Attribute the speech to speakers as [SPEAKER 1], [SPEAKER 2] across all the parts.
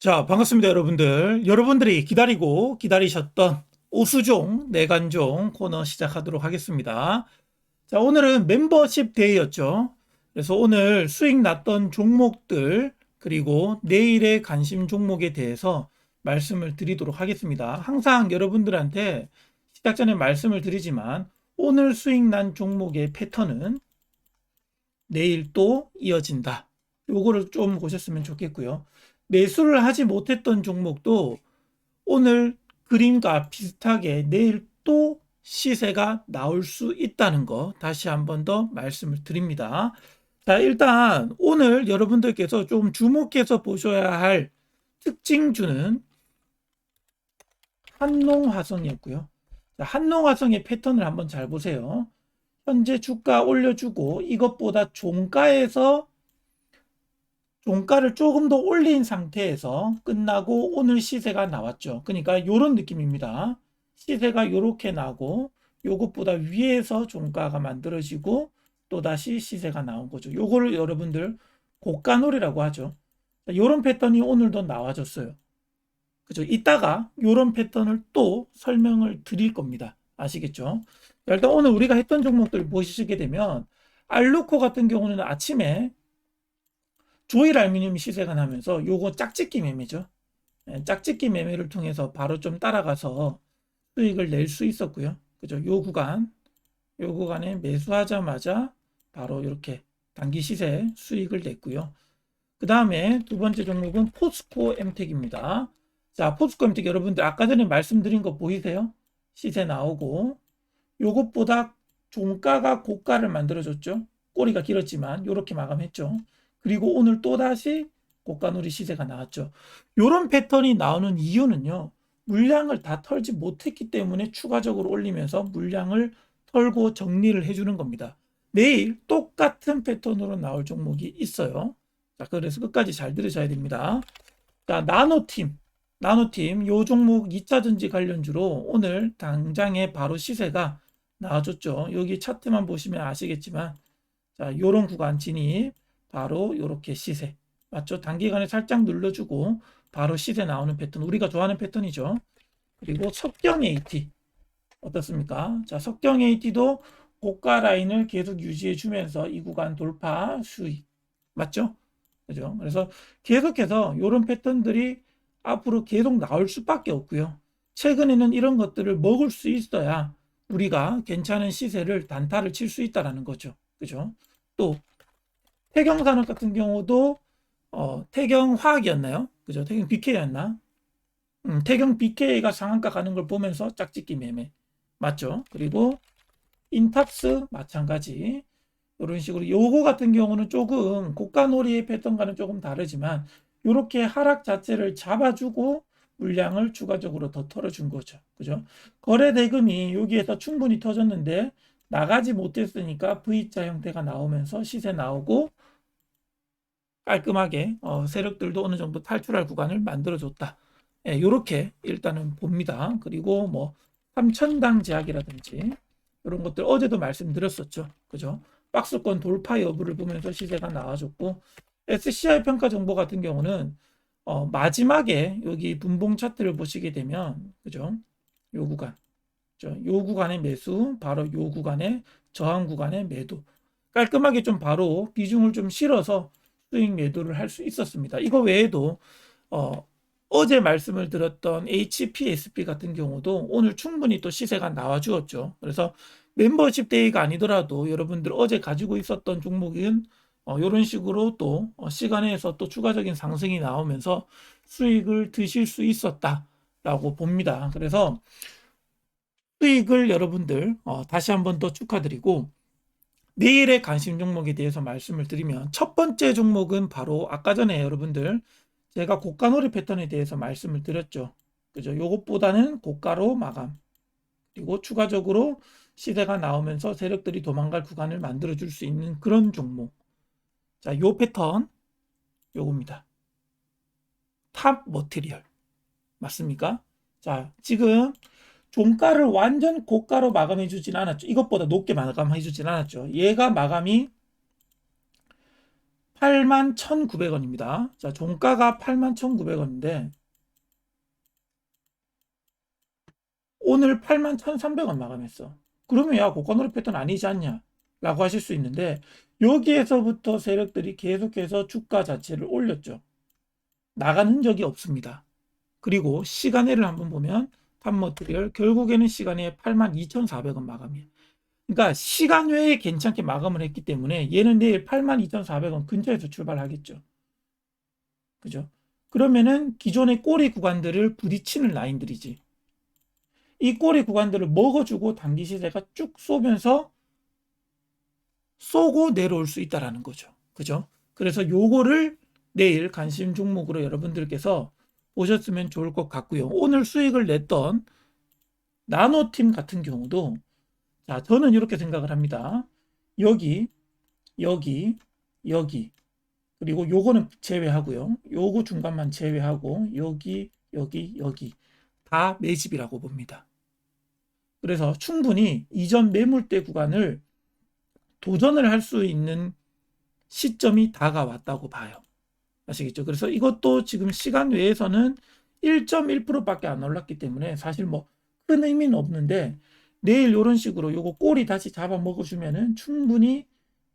[SPEAKER 1] 자, 반갑습니다, 여러분들. 여러분들이 기다리고 기다리셨던 오수종, 내관종 코너 시작하도록 하겠습니다. 자, 오늘은 멤버십 데이였죠. 그래서 오늘 수익 났던 종목들, 그리고 내일의 관심 종목에 대해서 말씀을 드리도록 하겠습니다. 항상 여러분들한테 시작 전에 말씀을 드리지만, 오늘 수익 난 종목의 패턴은 내일 또 이어진다. 요거를 좀 보셨으면 좋겠고요. 매수를 하지 못했던 종목도 오늘 그림과 비슷하게 내일 또 시세가 나올 수 있다는 거 다시 한 번 더 말씀을 드립니다. 자, 일단 오늘 여러분들께서 좀 주목해서 보셔야 할 특징주는 한농화성이었고요. 자, 한농화성의 패턴을 한번 잘 보세요. 현재 주가 올려주고 이것보다 종가에서 종가를 조금 더 올린 상태에서 끝나고 오늘 시세가 나왔죠. 그러니까 이런 느낌입니다. 시세가 이렇게 나고 요것보다 위에서 종가가 만들어지고 또다시 시세가 나온 거죠. 요거를 여러분들 고가놀이라고 하죠. 이런 패턴이 오늘도 나와줬어요. 그죠? 이따가 이런 패턴을 또 설명을 드릴 겁니다. 아시겠죠? 일단 오늘 우리가 했던 종목들 보시게 되면 알루코 같은 경우는 아침에 조일 알루미늄 시세가 나면서 요거 짝짓기 매매죠. 예, 짝짓기 매매를 통해서 바로 좀 따라가서 수익을 낼 수 있었고요. 그죠? 요 구간, 요 구간에 매수하자마자 바로 이렇게 단기 시세 수익을 냈고요. 그 다음에 두 번째 종목은 포스코 엠텍입니다. 자, 포스코 엠텍 여러분들 아까 전에 말씀드린 거 보이세요? 시세 나오고 요것보다 종가가 고가를 만들어줬죠. 꼬리가 길었지만 이렇게 마감했죠. 그리고 오늘 또다시 고가놀이 시세가 나왔죠. 이런 패턴이 나오는 이유는요. 물량을 다 털지 못했기 때문에 추가적으로 올리면서 물량을 털고 정리를 해주는 겁니다. 내일 똑같은 패턴으로 나올 종목이 있어요. 자, 그래서 끝까지 잘 들으셔야 됩니다. 자, 나노팀. 나노팀, 요 종목 2차전지 관련주로 오늘 당장에 바로 시세가 나와줬죠. 여기 차트만 보시면 아시겠지만, 자, 요런 구간 진입. 바로 이렇게 시세 맞죠? 단기간에 살짝 눌러주고 바로 시세 나오는 패턴 우리가 좋아하는 패턴이죠. 그리고 석경 AT 어떻습니까? 자, 석경 AT도 고가 라인을 계속 유지해 주면서 이 구간 돌파 수익 맞죠? 그죠? 그래서 계속해서 이런 패턴들이 앞으로 계속 나올 수밖에 없고요. 최근에는 이런 것들을 먹을 수 있어야 우리가 괜찮은 시세를 단타를 칠 수 있다라는 거죠. 그죠? 또 태경산업 같은 경우도 어, 태경화학이었나요? 그죠? 태경 BK였나? 음, 태경 BK가 상한가 가는 걸 보면서 짝짓기 매매 맞죠? 그리고 인탑스 마찬가지 이런 식으로 요거 같은 경우는 조금 고가놀이의 패턴과는 조금 다르지만 이렇게 하락 자체를 잡아주고 물량을 추가적으로 더 털어준 거죠. 그죠? 거래 대금이 여기에서 충분히 터졌는데 나가지 못했으니까 V자 형태가 나오면서 시세 나오고 깔끔하게 어, 세력들도 어느 정도 탈출할 구간을 만들어줬다. 예, 이렇게 일단은 봅니다. 그리고 뭐 삼천당 제약이라든지 이런 것들 어제도 말씀드렸었죠. 그죠? 박스권 돌파 여부를 보면서 시세가 나와줬고 SCI 평가 정보 같은 경우는 어, 마지막에 여기 분봉 차트를 보시게 되면 그죠? 요 구간 요 구간의 매수, 바로 요 구간의 저항 구간의 매도. 깔끔하게 좀 바로 비중을 좀 실어서 수익 매도를 할 수 있었습니다. 이거 외에도 어, 어제 말씀을 드렸던 HPSP 같은 경우도 오늘 충분히 또 시세가 나와 주었죠. 그래서 멤버십 데이가 아니더라도 여러분들 어제 가지고 있었던 종목은 어, 이런 식으로 또 어, 시간에서 또 추가적인 상승이 나오면서 수익을 드실 수 있었다라고 봅니다. 그래서 수익을 여러분들 어, 다시 한번 더 축하드리고 내일의 관심 종목에 대해서 말씀을 드리면 첫 번째 종목은 바로 아까 전에 여러분들 제가 고가 놀이 패턴에 대해서 말씀을 드렸죠. 그죠? 요것보다는 고가로 마감. 그리고 추가적으로 시대가 나오면서 세력들이 도망갈 구간을 만들어 줄 수 있는 그런 종목. 자, 요 패턴 요겁니다. 탑 머티리얼. 맞습니까? 자, 지금 종가를 완전 고가로 마감해 주진 않았죠. 이것보다 높게 마감해 주진 않았죠. 얘가 마감이 81,900원입니다. 자, 종가가 81,900원인데 오늘 81,300원 마감했어. 그러면 야, 고가 노래 패턴 아니지 않냐? 라고 하실 수 있는데 여기에서부터 세력들이 계속해서 주가 자체를 올렸죠. 나간 흔적이 없습니다. 그리고 시간외를 한번 보면 탑머트리얼 결국에는 시간외에 82,400원 마감이에요. 그러니까 시간 외에 괜찮게 마감을 했기 때문에 얘는 내일 82,400원 근처에서 출발하겠죠. 그죠? 그러면은 기존의 꼬리 구간들을 부딪히는 라인들이지. 이 꼬리 구간들을 먹어주고 단기 시세가 쭉 쏘면서 쏘고 내려올 수 있다라는 거죠. 그죠? 그래서 요거를 내일 관심 종목으로 여러분들께서 보셨으면 좋을 것 같고요. 오늘 수익을 냈던 나노팀 같은 경우도 자, 저는 이렇게 생각을 합니다. 여기, 여기, 여기, 그리고 요거는 제외하고요. 요거 중간만 제외하고 여기, 여기, 여기 다 매집이라고 봅니다. 그래서 충분히 이전 매물대 구간을 도전을 할 수 있는 시점이 다가왔다고 봐요. 아시겠죠? 그래서 이것도 지금 시간 외에서는 1.1%밖에 안 올랐기 때문에 사실 뭐 큰 의미는 없는데 내일 이런 식으로 요거 꼬리 다시 잡아 먹어주면은 충분히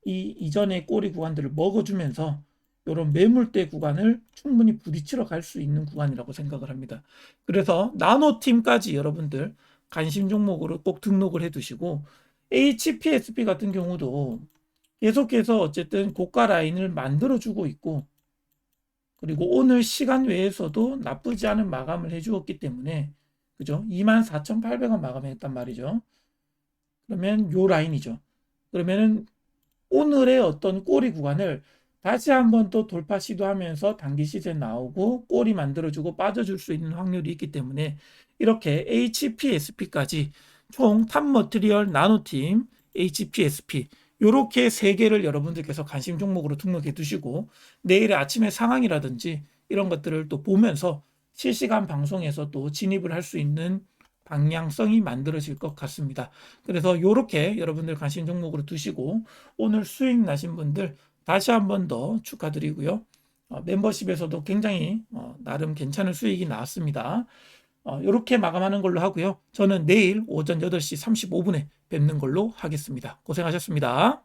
[SPEAKER 1] 이 이전의 꼬리 구간들을 먹어주면서 이런 매물대 구간을 충분히 부딪히러 갈 수 있는 구간이라고 생각을 합니다. 그래서 나노팀까지 여러분들 관심 종목으로 꼭 등록을 해 두시고 HPSP 같은 경우도 계속해서 어쨌든 고가 라인을 만들어 주고 있고 그리고 오늘 시간 외에서도 나쁘지 않은 마감을 해 주었기 때문에 그죠? 24,800원 마감했단 말이죠. 그러면 요 라인이죠. 그러면은 오늘의 어떤 꼬리 구간을 다시 한번 또 돌파 시도하면서 단기 시세 나오고 꼬리 만들어주고 빠져줄 수 있는 확률이 있기 때문에 이렇게 HPSP까지 총 탑머트리얼 나노팀 HPSP 요렇게 세 개를 여러분들께서 관심 종목으로 등록해 두시고 내일의 아침의 상황이라든지 이런 것들을 또 보면서 실시간 방송에서 또 진입을 할 수 있는 방향성이 만들어질 것 같습니다. 그래서 이렇게 여러분들 관심 종목으로 두시고 오늘 수익 나신 분들 다시 한 번 더 축하드리고요. 어, 멤버십에서도 굉장히 어, 나름 괜찮은 수익이 나왔습니다. 어, 이렇게 마감하는 걸로 하고요. 저는 내일 오전 8시 35분에 뵙는 걸로 하겠습니다. 고생하셨습니다.